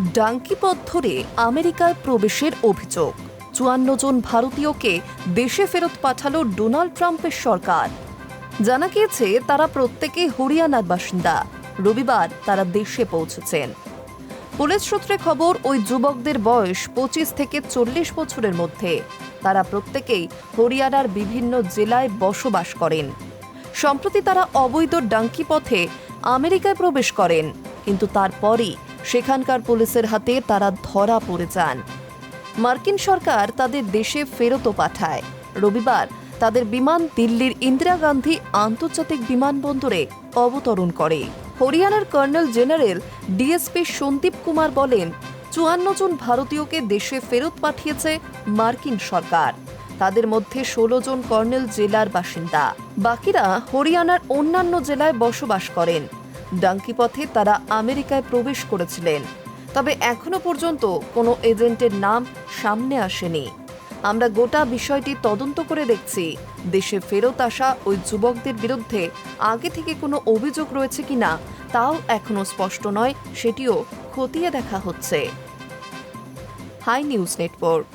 ডাঙ্কি পথ ধরে আমেরিকায় প্রবেশের অভিযোগ। চুয়ান্ন জন ভারতীয়কে দেশে ফেরত পাঠালো ডোনাল্ড ট্রাম্পের সরকার। জানা গিয়েছে, তারা প্রত্যেকে হরিয়ানার বাসিন্দা। রবিবার তারা দেশে পৌঁছেছেন। পুলিশ সূত্রে খবর, ওই যুবকদের বয়স পঁচিশ থেকে চল্লিশ বছরের মধ্যে। তারা প্রত্যেকেই হরিয়ানার বিভিন্ন জেলায় বসবাস করেন। সম্প্রতি তারা অবৈধ ডাঙ্কি পথে আমেরিকায় প্রবেশ করেন, কিন্তু তারপরই সেখানকার পুলিশের হাতে তারা ধরা পড়ে যান। মার্কিন সরকার তাদের দেশে ফেরতও পাঠায়। রবিবার তাদের বিমান দিল্লির ইন্দিরা গান্ধী আন্তর্জাতিক বিমানবন্দরে অবতরণ করে। হরিয়ানার colonel general DSP Sandeep Kumar বলেন, চুয়ান্ন জন ভারতীয়কে দেশে ফেরত পাঠিয়েছে মার্কিন সরকার। তাদের মধ্যে ষোলো জন কর্নেল জেলার বাসিন্দা। বাকিরা হরিয়ানার অন্যান্য জেলায় বসবাস করেন। ডাঙ্কি পথে তারা আমেরিকায় প্রবেশ করেছিলেন। তবে এখনও পর্যন্ত কোনো এজেন্টের নাম সামনে আসেনি। আমরা গোটা বিষয়টি তদন্ত করে দেখছি, দেশে ফেরত আসা ওই যুবকদের বিরুদ্ধে আগে থেকে কোনো অভিযোগ রয়েছে কিনা তাও এখনও স্পষ্ট নয়, সেটিও খতিয়ে দেখা হচ্ছে। High news network.